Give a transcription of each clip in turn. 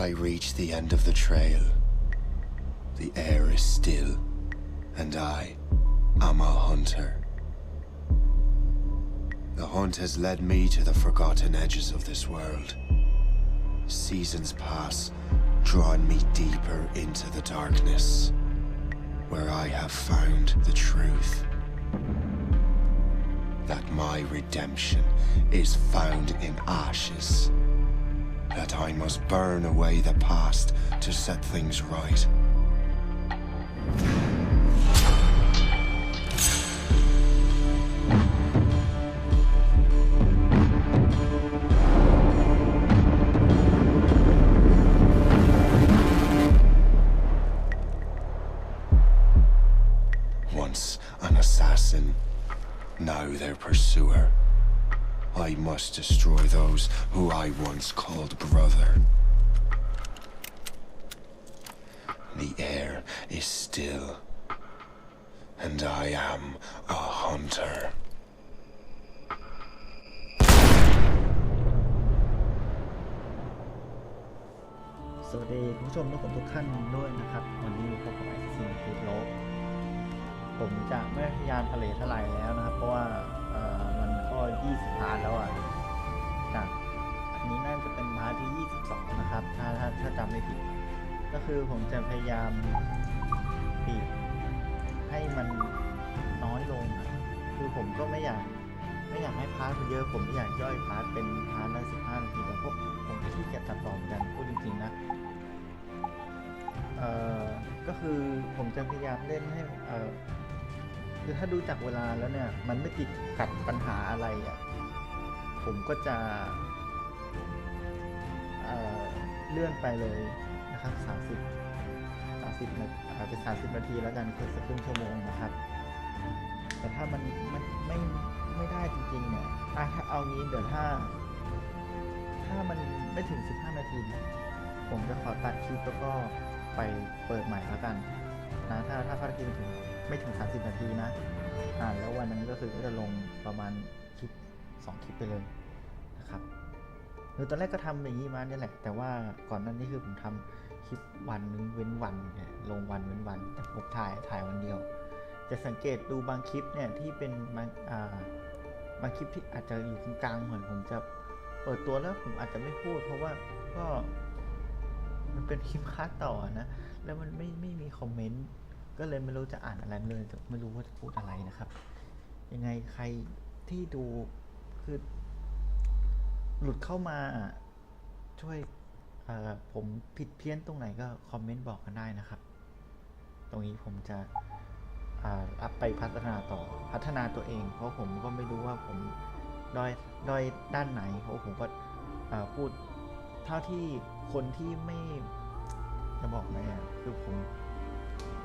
I reach the end of the trail. The air is still, and I am a hunter. The hunt has led me to the forgotten edges of this world. Seasons pass, drawing me deeper into the darkness, where I have found the truth. That my redemption is found in ashes. That I must burn away the past to set things right. Once an assassin, now their pursuer. I must destroy those who I once called brother. The air is still, and I am a hunter. สวัสดีคุณผู้ชมทุกคนทุกท่านด้วยนะครับ วันนี้พบกับไอซีคิดโลกผมจะไม่พยายามทะเลทลายแล้วนะครับ เพราะว่ามันก็ 20พาร์ทแล้วอะจาก อันนี้น่าจะเป็นพาร์ทที่ 22 นะครับ ถ้าถ้าถ้าจำไม่ผิด ก็คือผมจะพยายามปิดให้มันน้อยลงคือผมก็ไม่อยากไม่อยากให้พาร์ทมันเยอะ ผมไม่อยากย่อยพาร์ทเป็นพาร์ทละ15นาทีแต่พวกผมที่เกียจตัดต่อกันพูดจริงๆนะเอ่อก็คือผมจะพยายามเล่นให้เอ่อคือถ้าดูจากเวลาแล้วเนี่ย มันไม่ติดขัดปัญหาอะไรอะผมก็จะ เเลื่อนไปเลยนะครับสามสิบสามสิบนาทีอาเป็นสามสิบนาทีแล้วกันคือสักครึ่งชั่วโมงนะครับ แต่ถ้ามันมันไม่ไม่ได้จริงๆเนี่ยอะถ้าเอางี้เดี๋ยวถ้า ถ้ามันไม่ถึง 15 นาทีเนี่ยผมจะขอตัดคลิปแล้วก็ไปเปิดใหม่แล้วกันนะถ้าถ้าภารกิจถึงไม่ถึง 30 นาทีนะอ่าแล้ววันนั้นก็คือก็จะลงประมาณคลิป 2 คลิปไปเลยนะครับ คือตอนแรกก็ทำอย่างนี้มาเนี่ยแหละ แต่ว่าก่อนนั้นนี่คือผมทำคลิปวันนึงเว้นวันเนี่ยลงวันเว้นวัน แต่ผมถ่ายถ่ายวันเดียว จะสังเกตดูบางคลิปเนี่ยที่เป็นบางอ่าบางคลิปที่อาจจะอยู่กลางๆเหมือนผมจะเปิดตัวแล้วผมอาจจะไม่พูด เพราะว่าก็มันเป็นคลิปคัดต่อนะ แล้วมันไม่ไม่มีคอมเมนต์ก็เลยไม่รู้จะอ่านอะไรเลยไม่รู้ว่าจะพูดอะไรนะครับ ยังไงใครที่ดูคือ หลุดเข้ามาช่วยผมผิดเพี้ยนตรงไหนก็คอมเมนต์บอกกันได้นะครับ ตรงนี้ผมจะอัพไปพัฒนาต่อพัฒนาตัวเอง เพราะผมก็ไม่รู้ว่าผมด้อยด้อยด้านไหน เพราะผมก็พูดเท่าที่คนที่ไม่จะบอกไงอะคือผม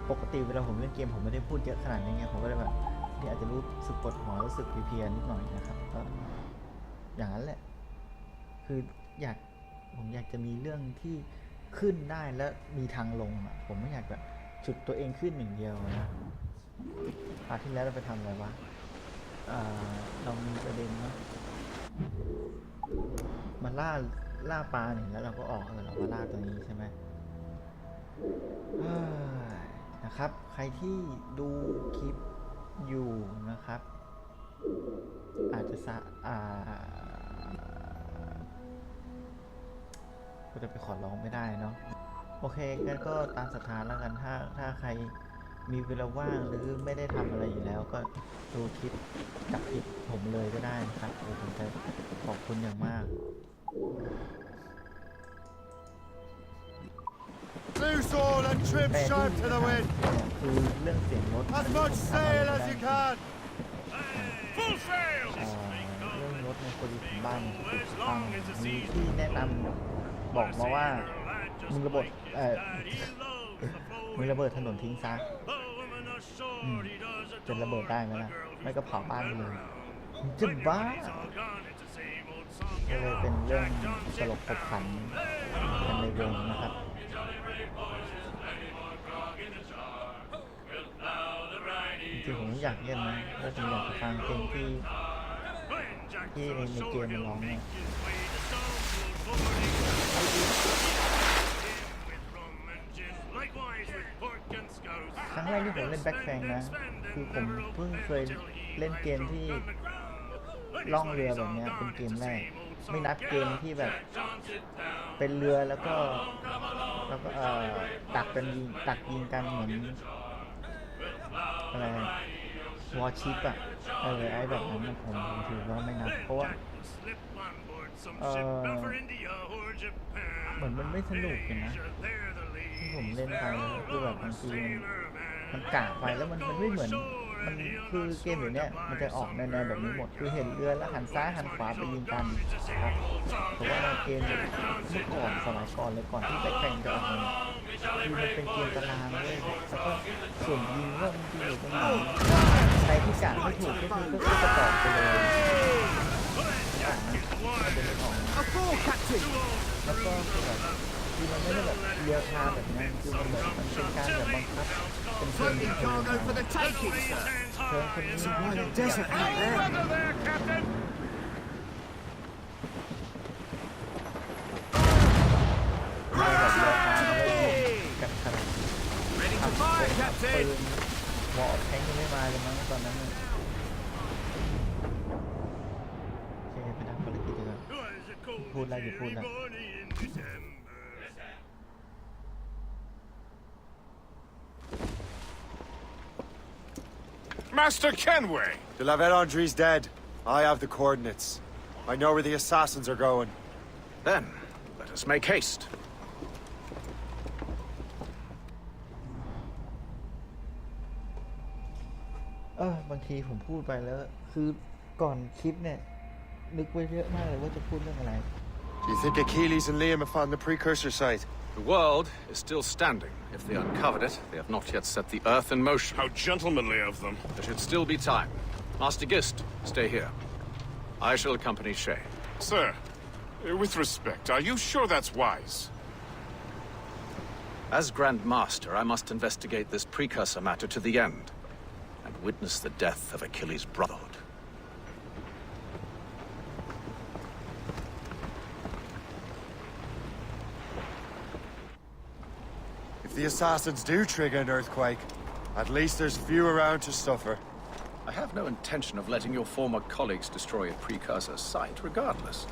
ปกติเวลาผมเล่นเกมผมไม่ได้พูดเยอะขนาดนี้ไงผมก็เลยแบบที่อาจจะรู้สึกปวดหัวรู้สึกเพลียๆนิดหน่อยนะครับก็อย่างนั้นแหละ คืออยากผมอยากจะมีเรื่องที่ขึ้นได้และมีทางลงอะผมไม่อยากแบบจุดตัวเองขึ้นหนึ่งเดียวนะพาร์ทที่แล้วเราไปทำอะไรวะอ่าเรามีประเด็นเนาะมาล่าล่าปลาเนี่ยแล้วเราก็ออกเออเรามาล่าตัวนี้ใช่ไหมนะครับ ใครที่ดูคลิปอยู่นะครับ อาจจะสะอ่า ก็จะไปขอร้องไม่ได้เนาะโอเคงั้นก็ตามศรัทธาแล้วกันถ้าถ้าใครมีเวลาว่างหรือไม่ได้ทำอะไรอยู่แล้วก็ดูคลิปจากคลิปผมเลยก็ได้นะครับโอ้ผมจะขอบคุณอย่างมาก Loose all and trim แต่ที่ sharp to the wind. คือเรื่องเสียงรถ As much sail as you can. Full sail! เอ่อเรื่องรถในคนที่บ้านเนี่ยติดฟังมีที่แนะนำ บอกมาว่า มึงระเบิดเอ่อมึงระเบิดถนนทิ้งซะอืมจะระเบิดได้ไหมล่ะ ไม่ก็เผาบ้านไปเลยมึงจะบ้าก็เลยเป็นเรื่องตลกขบขันกันในวงนะครับจริงๆผมอยากเล่นนะแล้วผมอยากจะฟังเพลงที่ที่ในในเกมมันร้องเนี่ย ครั้งแรกที่ผมเล่นแบ็คแฟงนะ คือผมเพิ่งเคยเล่นเกมที่ล่องเรือแบบนี้เป็นเกมแรก ไม่นับเกมที่แบบ เป็นเรือแล้วก็ แล้วก็เออตักเป็นยิงตักยิงกันเหมือนอะไร วอชิปอะเออไอแบบนั้นนะผมผมถือว่าไม่นับเพราะว่าเหมือนมันไม่สนุกเลยนะที่ผมเล่นไปคือแบบบางทีมัน sailor man. มันกไปแล้วมันมันไม่เหมือน มันคือเกมเดี๋ยวเนี้ยมันจะออกแนวๆแบบนี้หมดคือเห็นเรือแล้วหันซ้ายหันขวาไปยิงกันครับแต่ว่าเกมเมื่อก่อนสมัยก่อนเลยก่อนที่แบ็คแฟงจะออกมาคือมันเป็นเกมตารางเลยแล้วก็ส่วนยิงก็มันจะอยู่ตรงไหนใครที่กะไม่ถูกก็คือก็จะตอกไปเลยอะมันเป็นของแล้วก็แบบ คือมันไม่ได้แบบเรียลไทม์แบบนั้นคือมันแบบมันเป็นการแบบบังคับเป็นเชิงเป็นเชิงมาเชิญคนนี้มาเลยเจส Weather there, Captain! ไม่แบบเรือพามาเลยกับขนาดทำปืนวอลแทงยังไม่มาเลยมั้งตอนนั้นน่ะโอเคไปทำภารกิจดีกว่า Was a cold พูดอะไรอยู่พูดนะ Master Kenway! De la Vérendrye's dead. I have the coordinates. I know where the assassins are going. Then, let us make haste. เออบางทีผมพูดไปแล้ว คือก่อนคลิปเนี่ย นึกไว้เยอะมากเลยว่าจะพูดเรื่องอะไร Do you think Achilles and Liam have found the precursor site? The world is still standing. If they uncovered it, they have not yet set the Earth in motion. How gentlemanly of them. There should still be time. Master Gist, stay here. I shall accompany Shay. Sir, with respect, are you sure that's wise? As Grand Master, I must investigate this precursor matter to the end and witness the death of Achilles' brotherhood. The assassins do trigger an earthquake, at least there's few around to suffer. I have no intention of letting your former colleagues destroy a precursor site, regardless.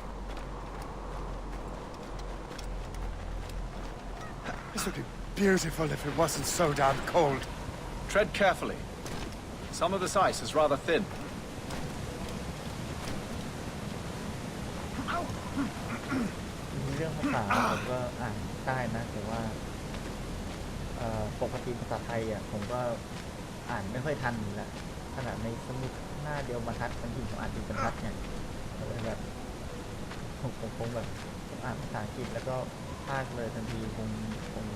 This would be beautiful if it wasn't so damn cold. Tread carefully. Some of this ice is rather thin. ปกติภาษาไทยอะผมก็อ่านไม่ค่อยทันอยู่แล้วขนาดในสมุดหน้าเดียวบรรทัดบางทีผมอ่านเป็นบรรทัดเนี่ยก็เลยแบบผมผมคงแบบผมอ่านภาษาอังกฤษแล้วก็พากเลยทันทีคงคง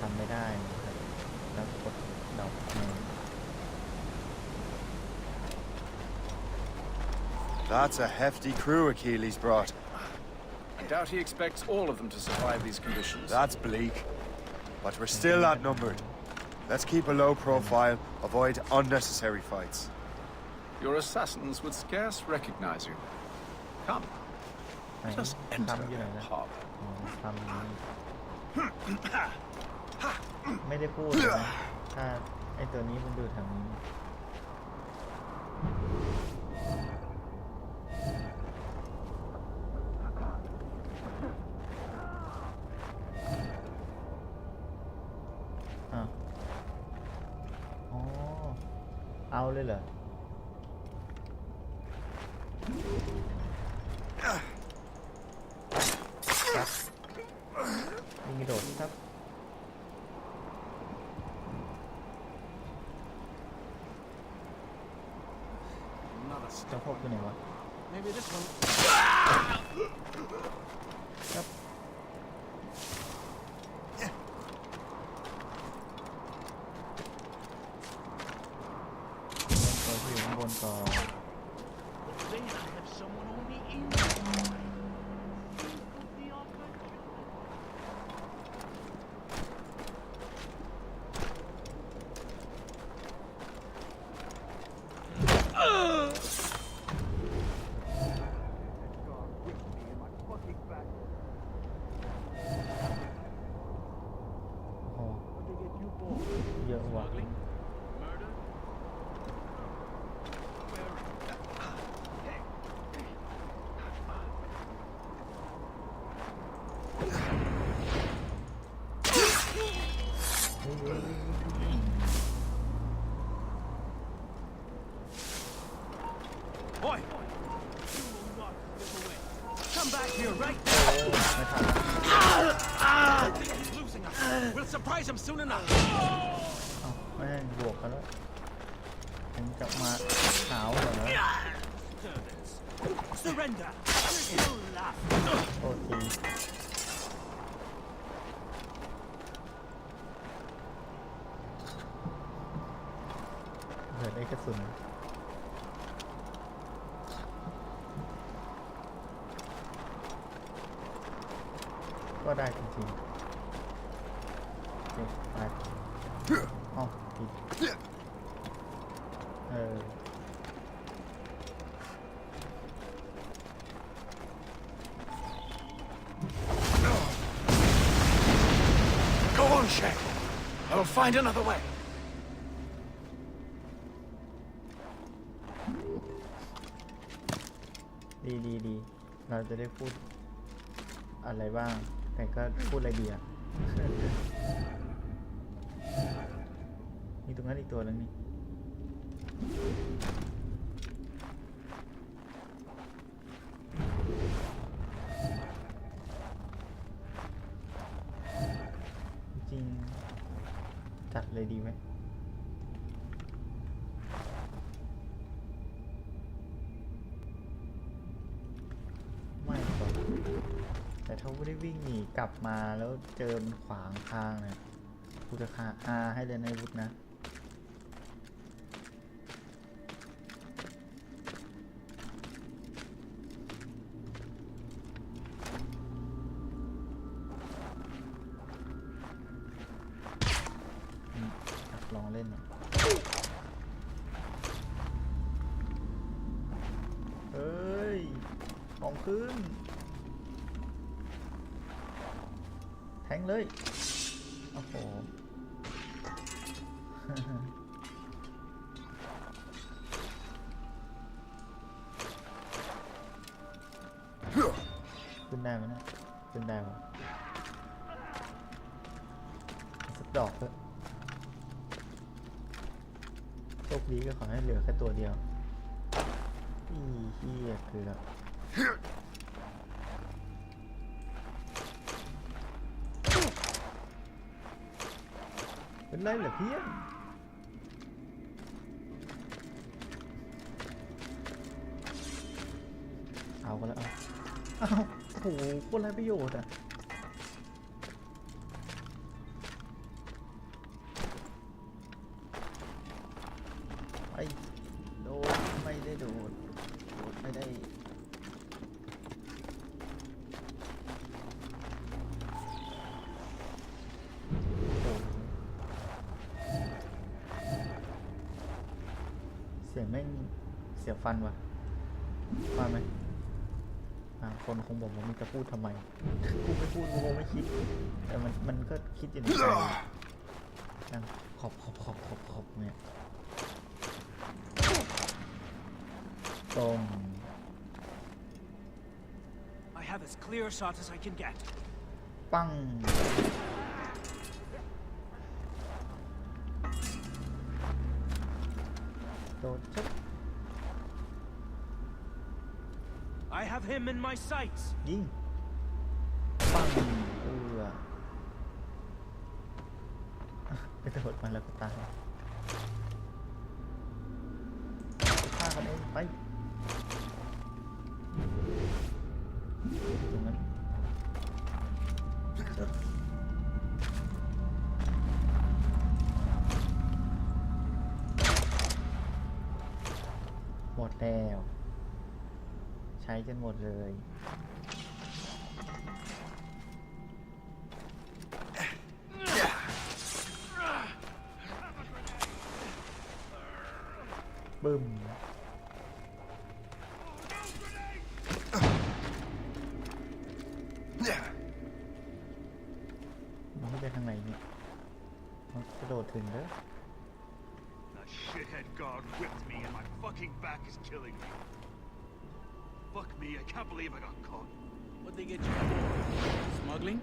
ทำไม่ได้นะครับแล้วกดดอกใน That's a hefty crew Achilles brought. I doubt he expects all of them to survive these conditions. That's bleak. But we're still outnumbered. Let's keep a low profile, avoid unnecessary fights. Your assassins would scarce recognize you. Come, ไหน let us enter ทำอยู่ไหน their นะ harbor. อ๋อทำอย่างนี้ไม่ได้พูดเลยนะถ้าไอตัวนี้มันดูแถวนี้ เอาเลยเหรอครับมีกระโดดครับเจ้าพวกอยู่ไหนวะ Maybe this one. ครับตัวที่อยู่ข้างบนก่อน They have someone on the inside. The opportunity. โอ้โห ว่ะ Smuggling? Murder? Where เฮ้ยเฮ้ยเฮ้ยเฮ้ย Boy! You will not slip away. Come back here right โอ้ไม่ทันละ He's losing us. We'll surprise him soon enough. เอ้าแม่งบวกกันแล้วยังจะมาขาวเหรอ Servants. Surrender. You're still last. โทษทีเหลือได้กระสุนก็ได้จริงๆโอเคไปอ๋อผิ ดเออ Go on, Shay. I will find another way. ดีดีดี เราจะ ได้พูดอะไรบ้าง แต่ก็พูดอะไรดีอะมีตรงนั้นอีกตัวนึงนี่จริงจัดเลยดีไหม ไม่ได้วิ่งหนีกลับมาแล้วเจอมันขวางทางเนี่ยกูจะฆ่าอาให้เลยในวุฒนะ ขึ้นได้ไหมเนะขึ้นได้ปะสักดอกเถอะโชคดีก็ขอให้เหลือแค่ตัวเดียวอีเฮียเกือบเป็นไรเหรอเพี้ยน โคตรไรประโยชน์อะไอ้โดดไม่ได้โดดโดดไม่ได้โอ้โหเสียงแม่งเสียฟันว่ะว่าไหม อ่าคนคงบอกว่ามึงจะพูดทำไมกูไม่พูดกูคงไม่คิด แต่มันมันก็คิดอยู่ในใจยังขอบขอบขอบขอบขอบเนี่ยต้ม I have as clear a shot as I can get. ปัง him in my sights. ยิงปังเอือไปโดดมาแล้วก็ตายฆ่ากันเองไป ใช้จนหมดเลย บึ้มมันไม่ไปทางไหนเนี่ยมันกระโดดถึงเด้อ That shithead guard whipped me and my fucking back is killing me. Fuck me, I can't believe I got caught. What'd they get you for? Smuggling?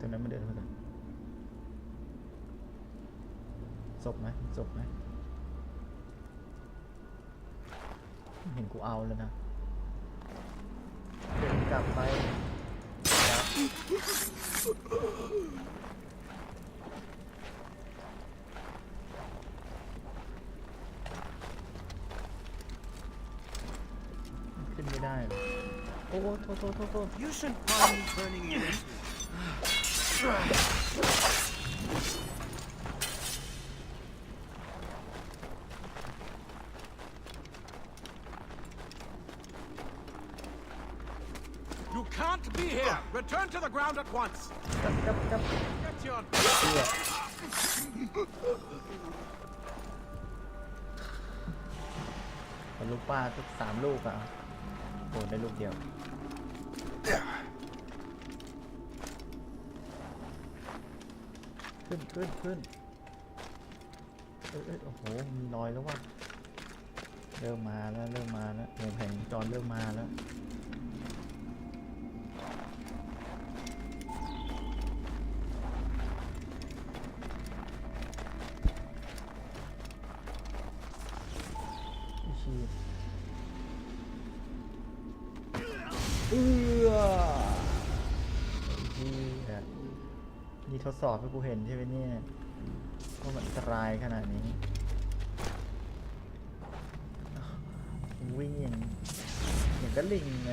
ตรงนั้นมันเดินมากัน ลับไปขึ้นไม่ได้โอ้โหโทษโทษโทษโทษ You shouldn't mind burning in. You can't be here! Return to the ground at once! Get your ลูกป้าทุกสามลูกอะโดนได้ลูกเดียว ขึ้นขึ้นขึ้นเอยเอยโอ้โห มีรอยแล้วว่ะ เริ่มมาแล้ว เริ่มมาแล้ววงแผงจรเริ่มมาแล้ว สอบให้กูเห็นใช่ไหมเนี่ยว่ามันอันตรายขนาดนี้ วิ่งอย่างอย่างก็ลิงไหม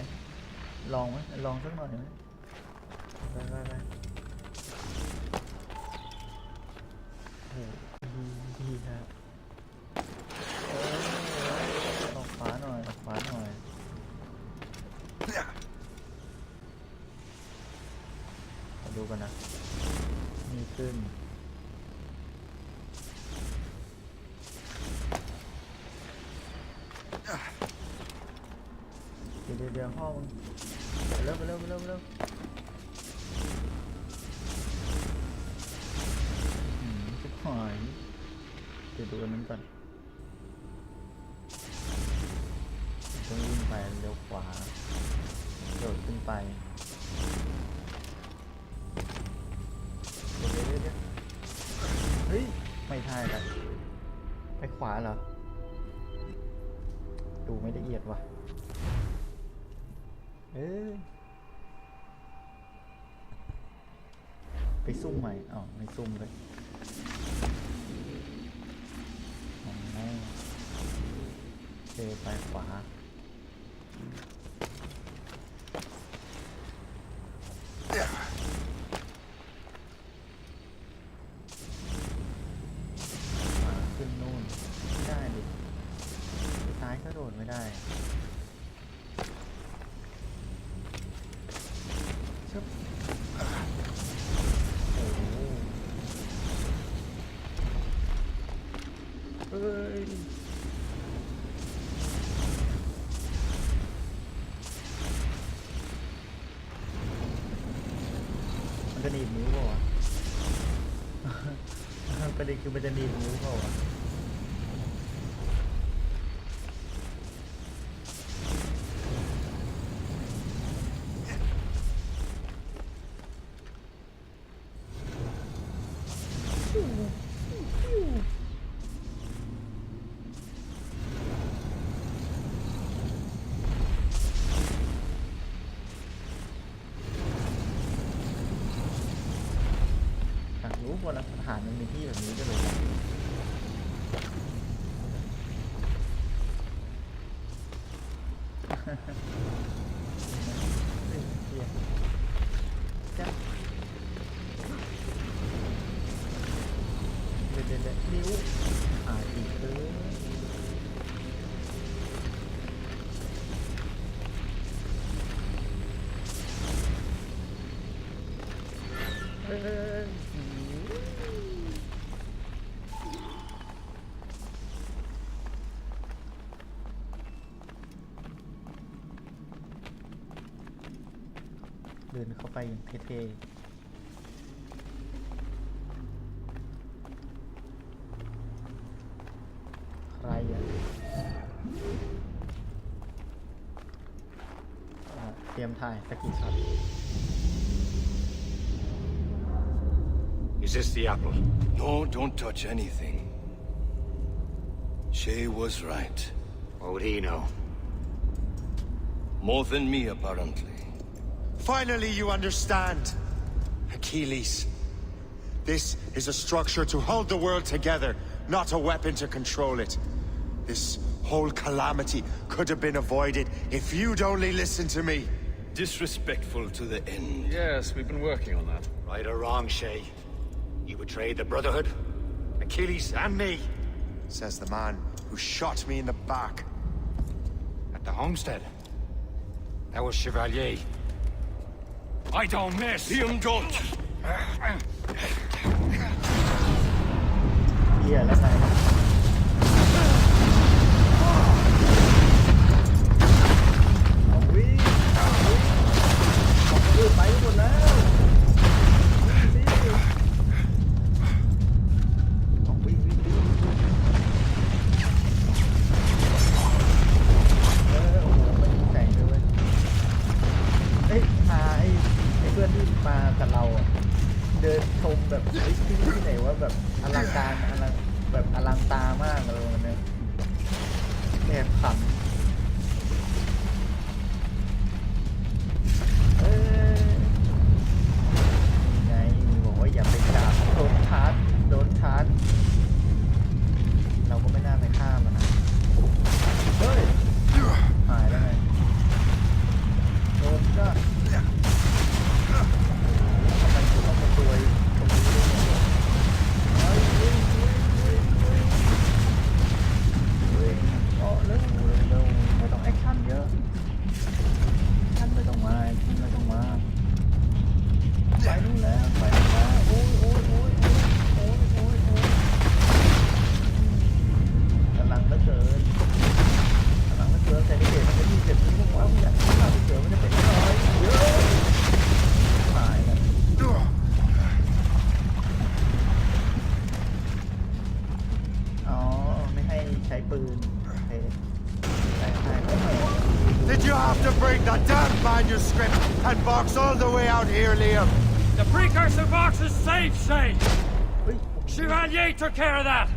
ลองไหมลองสักหน่อยไหมไปไปไปโอ้โหดีดีครับ ดี๋ยวเดี๋ยวเดี๋ยวห้องไปเร็วไปเร็วไปเร็วไปเร็วอืมชิบหายเดี๋ยวดูอันนั้นก่อนต้องวิ่งไปเลี้ยวขวาโดดขึ้นไปเดี๋ยวเดี๋ยวเดี๋ยวเดี๋ยวเฮ้ย ไม่ใช่ละไปขวาเหรอ ดูไม่ละเอียดว่ะ เอ้ยไปซุ่มใหม่อ๋อไม่ซุ่มเลยอ๋อเจไปขวา จะหนีบนิ้วเปล่าวะประเด็นคือมันจะหนีบนิ้วเปล่าวะ ไปอย่างเท่ๆ ใครอ่ะอ่ะเตรียมถ่ายสกกิช็อต Is this the apple? No, don't touch anything. Shay was right. What would he know? More than me, apparently. Finally, you understand. Achilles. This is a structure to hold the world together, not a weapon to control it. This whole calamity could have been avoided if you'd only listened to me. Disrespectful to the end. Yes, we've been working on that. Right or wrong, Shay? You betrayed the Brotherhood, Achilles, and me Says the man who shot me in the back. at the homestead. That was Chevalier. I don't miss. Liam, don't! เฮียแล้วไงเอาวิ่งเอาวิ่งของคนอื่นไปหมดแล้ววิ่งสิเอาวิ่งวิ่งวิ่งเออโอ้โหไม่มีแสงเลยเว้ยเอ้ยพาไอ้ไอ้ เพื่อนที่มากับเราอะเดินชมแบบเฮ้ยที่ที่ไหนว่าแบบอลังการอลังแบบอลังตามากเลยวันนี้แอบขำ is safe, Shay. เฮ้ย Chevalier took care of that.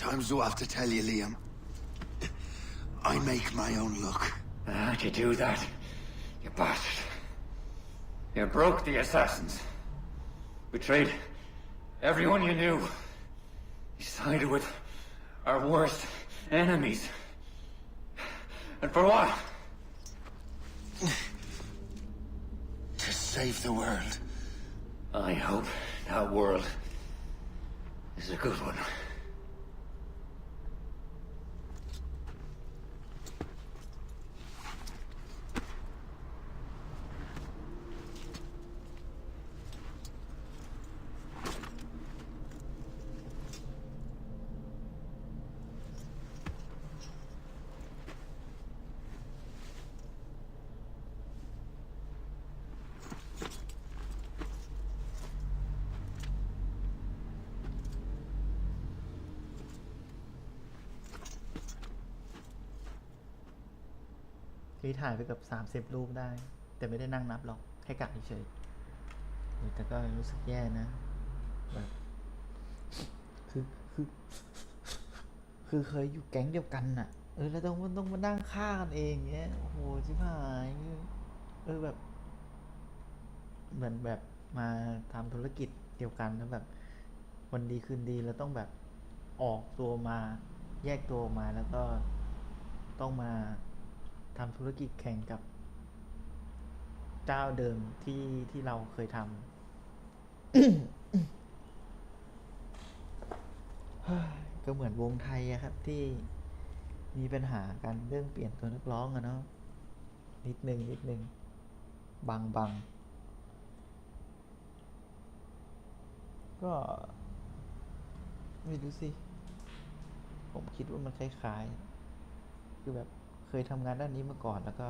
Times do I have to tell you, Liam? I make my own luck. Ah, How'd you do that? You bastard. You broke the assassins. Betrayed everyone you knew. You sided with our worst enemies. And for what? To save the world. I hope that world is a good one. ถ่ายไปเกับสามสิบรูปได้ แต่ไม่ได้นั่งนับหรอกแค่กะเฉยแต่ก็รู้สึกแย่นะแบบคือคือ คือเคยอยู่แก๊งเดียวกันน่ะ เออแล้วต้องมันต้องมานั่งฆ่ากันเองเงี้ยโอ้โหชิบหายเออแบบ เหมือนแบบมาทำธุรกิจเดียวกันแล้วแบบ วันดีคืนดีแล้วต้องแบบออกตัวมาแยกตัวมาแล้วก็ต้องมา ทำธุรกิจแข่งกับ เจ้าเดิมที่ที่เราเคยทำก็เหมือนวงไทยอะครับ ที่มีปัญหากันเรื่องเปลี่ยนตัวนักร้องอะเนาะนิดนึงนิดนึงบังบังก็ไม่รู้สิ ผมคิดว่ามันคล้ายๆ คือแบบ เคยทำงานด้านนี้มาก่อน แล้วก็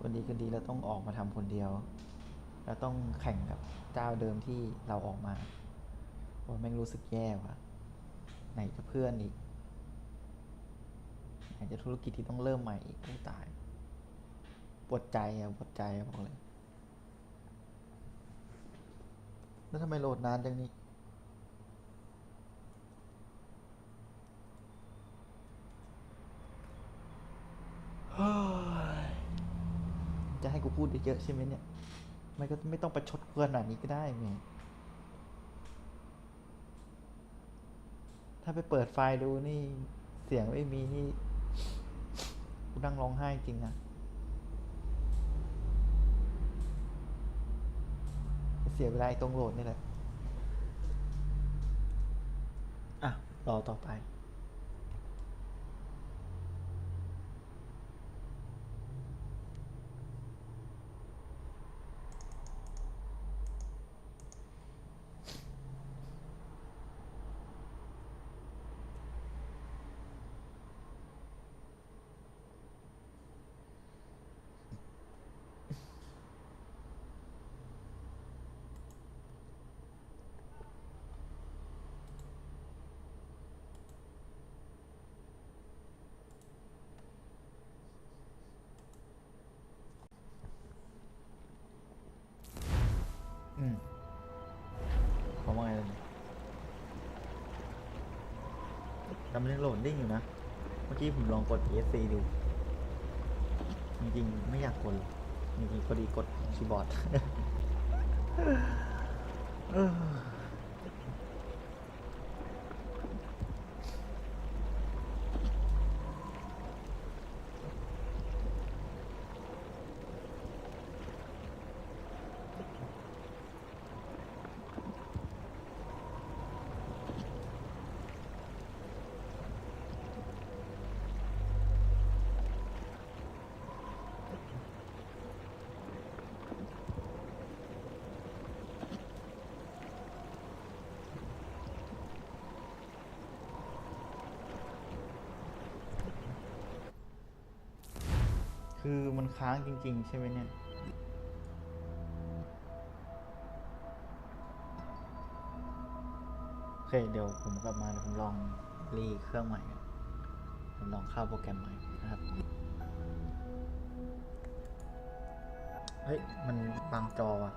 วันดีกันดีแล้วต้องออกมาทำคนเดียวแล้วต้องแข่งกับเจ้าเดิมที่เราออกมาว่าแม่งรู้สึกแย่ว่ะ ไหนจะเพื่อนอีก ไหนจะธุรกิจที่ต้องเริ่มใหม่อีกตายปวดใจอะปวดใจบอกเลย แล้วทำไมโหลดนานจังนี้ เฮ้ย จะให้กูพูดเยอะใช่ไหมเนี่ย ไม่ก็ไม่ต้องประชดกูขนาดนี้ก็ได้แหมถ้าไปเปิดไฟล์ดูนี่เสียงไม่มีนี่กูนั่งร้องไห้จริงนะเสียเวลาไอ้ตรงโหลดนี่แหละ อะ รอต่อไป มันยังโหลดดิ้งอยู่นะ เมื่อกี้ผมลองกด ESC ดู จริงๆ ไม่อยากกดจริงๆพอดีกดคีย์บอร์ด คือมันค้างจริง ๆ ใช่ไหมเนี่ย โอเค เดี๋ยวผมกลับมาเดี๋ยวผมลองรีเครื่องใหม่ก่อนผมลองเข้าโปรแกรมใหม่นะครับ เฮ้ย มันบางจอว่ะ